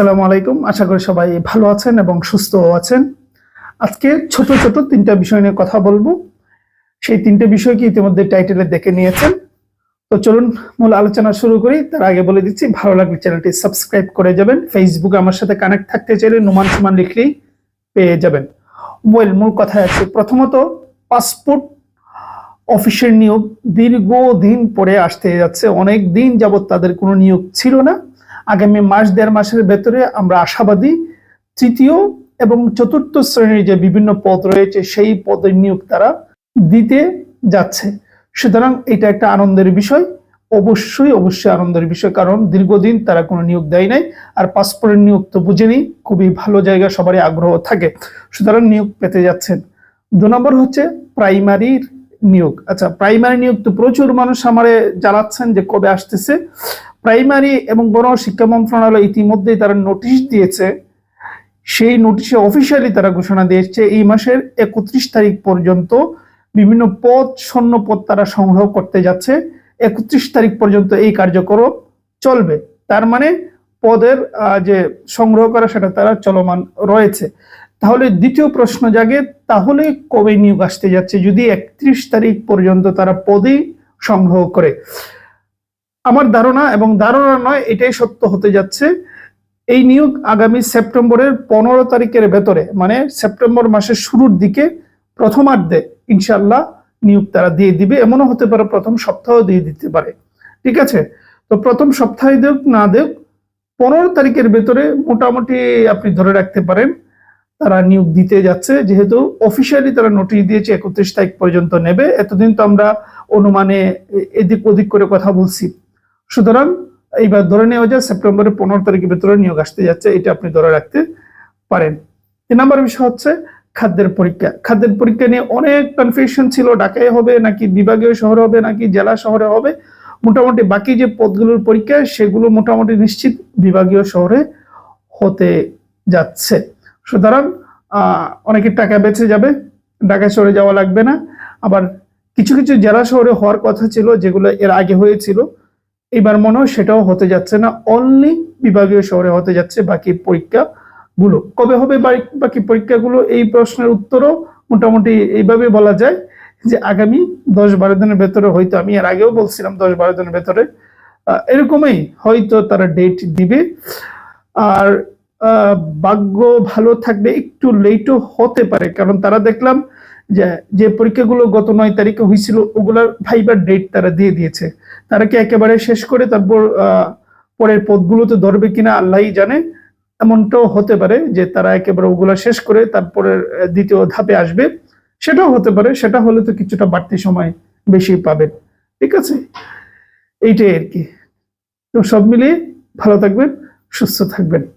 আসসালামু আলাইকুম। আশা করি সবাই ভালো আছেন এবং সুস্থ আছেন। আজকে ছোট ছোট তিনটা বিষয় নিয়ে কথা বলব। সেই তিনটে বিষয় কি ইতিমধ্যে টাইটেলে দেখে নিয়েছেন। তো চলুন, মূল আলোচনা শুরু করি। তার আগে বলে দিচ্ছি, ভালো লাগলে চ্যানেলটি সাবস্ক্রাইব করে যাবেন। ফেসবুকে আমার সাথে কানেক্ট থাকতে চাইলে নুমান সুমান লিখলেই পেয়ে যাবেন। ওয়েল মূল কথায় আছে, প্রথমত, পাসপোর্ট অফিসের নিয়োগ দীর্ঘদিন পরে আসতে যাচ্ছে। অনেক দিন যাবত তাদের কোনো নিয়োগ ছিল না। আগামী মাস, দেড় মাসের ভেতরে আমরা আশাবাদী তৃতীয় এবং চতুর্থ শ্রেণির যে বিভিন্ন পদ রয়েছে, সেই পদের নিয়োগ তারা দিতে যাচ্ছে। সুতরাং এটা একটা আনন্দের বিষয়। অবশ্যই অবশ্যই আনন্দের বিষয়, কারণ দীর্ঘদিন তারা কোনো নিয়োগ দেয় নাই আর পাসপোর্টের নিয়োগ তো বুঝেনি। খুবই ভালো জায়গা, সবারই আগ্রহ থাকে। সুতরাং নিয়োগ পেতে যাচ্ছেন। দু নম্বর হচ্ছে প্রাইমারির নিয়োগ। আচ্ছা প্রাইমারি নিয়োগ তো প্রচুর মানুষ আমারে জানাচ্ছেন যে কবে আসতেছে। প্রাইমারি এবং গণ শিক্ষা মন্ত্রণালয় ইতিমধ্যেই তারা নোটিশ দিয়েছে। সেই নোটিশে অফিসিয়ালি তারা ঘোষণা দিয়েছে এই মাসের একত্রিশ তারিখ পর্যন্ত বিভিন্ন পদ শূন্য পদ তারা সংগ্রহ করতে যাচ্ছে। একত্রিশ তারিখ পর্যন্ত এই কার্যক্রম চলবে। তার মানে পদের যে সংগ্রহ করা সেটা তারা চলমান রয়েছে। তাহলে দ্বিতীয় প্রশ্ন জাগে, তাহলে কবে নিয়োগ আসতে যাচ্ছে? যদি একত্রিশ তারিখ পর্যন্ত তারা পদেই সংগ্রহ করে। আমার ধারণা এবং ধারণা নয়, এটাই সত্য হতে যাচ্ছে। এই নিয়োগ আগামী সেপ্টেম্বরের পনেরো তারিখের ভেতরে মানে সেপ্টেম্বর মাসের শুরুর দিকে প্রথমার্ধে ইনশাল্লাহ নিয়োগ তারা দিয়ে দিবে। এমনও হতে পারে প্রথম সপ্তাহ দিয়ে দিতে পারে। ঠিক আছে? তো প্রথম সপ্তাহে দেখ না দেখ পনেরো তারিখের ভেতরে মোটামুটি আপনি ধরে রাখতে পারেন, তারা নিয়োগ দিতে যাচ্ছে। যেহেতু অফিসিয়ালি তারা নোটিশ দিয়েছে, একত্রিশ তারিখ পর্যন্ত নেবে। এতদিন তো আমরা অনুমানে এদিক ওদিক করে কথা বলছি। সুতরাং এইবার ধরে নেওয়া যায় সেপ্টেম্বরের পনেরো তারিখের ভেতরে নিয়োগ আসতে যাচ্ছে এটা আপনি ধরে রাখতে পারেন। তিন নম্বর বিষয় হচ্ছে খাদ্যের পরীক্ষা। খাদ্যের পরীক্ষা নিয়ে অনেক কনফিউশন ছিল ঢাকায় হবে নাকি বিভাগীয় শহরে হবে নাকি জেলা শহরে হবে। মোটামুটি বাকি যে পদগুলোর পরীক্ষা সেগুলো মোটামুটি নিশ্চিত বিভাগীয় শহরে হতে যাচ্ছে। সুতরাং আহ, অনেকের টাকা বেঁচে যাবে ঢাকা শহরে যাওয়া লাগবে না। আবার কিছু কিছু জেলা শহরে হওয়ার কথা ছিল যেগুলো এর আগে হয়েছিল। এবার মনে হয় সেটাও হতে যাচ্ছে না। অনলি বিভাগীয় শহরে হতে যাচ্ছে বাকি পরীক্ষাগুলো। কবে হবে বাকি- পরীক্ষাগুলো? এই প্রশ্নের উত্তরও মোটামুটি এইভাবে বলা যায় যে আগামী দশ বারো দিনের ভেতরে হয়তো আমি এর আগেও বলছিলাম দশ বারো দিনের ভেতরে। এরকমই হয়তো তারা ডেট দিবে। আর ভাগ্য ভালো থাকবে, একটু লেটও হতে পারে। কারণ তারা দেখলাম যে যে পরীক্ষাগুলো গত নয় তারিখে হয়েছিল, ওগুলার ভাইবার ডেট তারা দিয়ে দিয়েছে। তারা কি একেবারে শেষ করে তারপর পরের পদগুলোতে ধরবে কিনা আল্লাহ জানে। এমনটাও হতে পারে যে তারা একেবারে ওগুলো শেষ করে তারপরের দ্বিতীয় ধাপে আসবে। সেটাও হতে পারে, সেটা হলে তো কিছুটা বাড়তি সময় বেশি পাবেন ঠিক আছে? এইটাই আর কি। তো সব মিলিয়ে ভালো থাকবেন, সুস্থ থাকবেন।